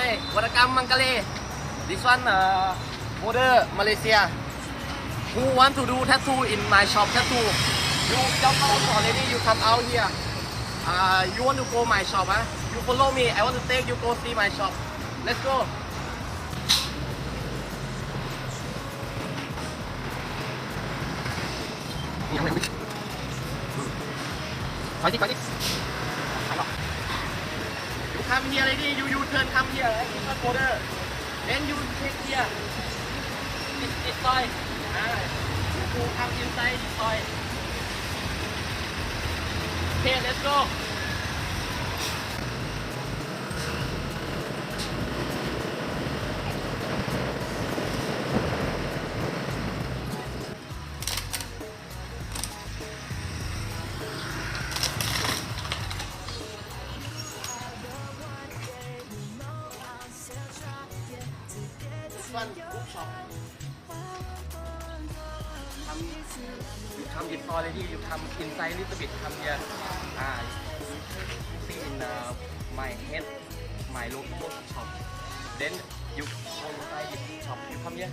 Hi วรรณกรรมมังกร This one uh, border Malaysia Who want to do tattoo in my shop tattoo You jump out already you come out here uh, You want to go my shop huh? You follow me I want to take you go see my shop Let's go ยังไม่ถอยสิถอยสิถอยหรอก ทำเฮียอะไรดียูยูเทิร์นคำเฮียอะไรนี่มาโบเดอร์เน้นยูเทคเฮียติดติดซอยอ่ากูทำอินไซด์ติดซอยเอเค let's go วันกุ๊ปช็อปทำอยู่ทำดิฟอร์เลยที่อยุดทำอินไซต์ลิสบิททำเยอะอ่าซีนเอ่อเฮดไมโลโก้ช็อปเดนหยู่ทำไซต์ช็อปหยุดทำเยอะ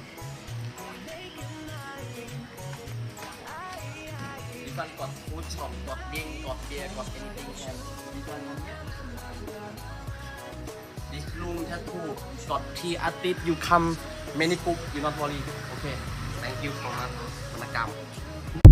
ดิฟันกดฟูดช็อปกดยิงกดเบียร์กดเอ็นติ้งแอนดิฟัน room tattoo got tea artist you come many book you not worry okay thank you for วรรณกรรม